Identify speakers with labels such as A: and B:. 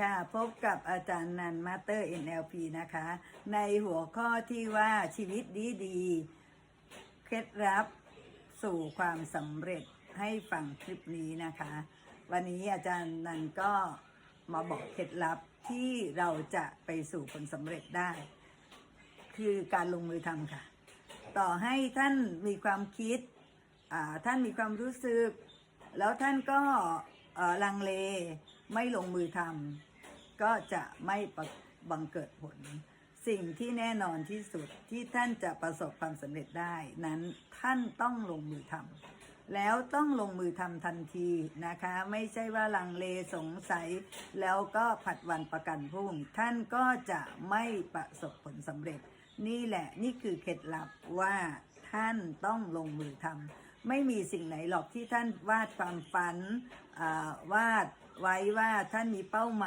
A: ค่ะ พบกับอาจารย์นันมาสเตอร์ NLP นะคะ ในหัวข้อที่ว่าชีวิตดีดีเคล็ดลับสู่ความสำเร็จให้ฟังคลิปนี้นะคะ วันนี้อาจารย์นันก็มาบอกเคล็ดลับที่เราจะไปสู่ผลสำเร็จได้ คือการลงมือทำค่ะ ต่อให้ท่านมีความคิดท่านมีความรู้สึก แล้วท่านก็ ลังเลไม่ลงมือทำก็จะไม่บังเกิดผล สิ่งที่แน่นอนที่สุดที่ท่านจะประสบความสำเร็จได้นั้นท่านต้องลงมือทำแล้วต้องลงมือทำทันทีนะคะ ไม่ใช่ว่าลังเลสงสัย แล้วก็ผัดวันประกันพรุ่ง ท่านก็จะไม่ประสบผลสำเร็จ นี่แหละนี่คือเคล็ดลับว่าท่านต้องลงมือทำ ไม่มีสิ่งไหนหรอกที่ท่านวาดความฝันวาดไว้ว่าท่านมีเป้าหมาย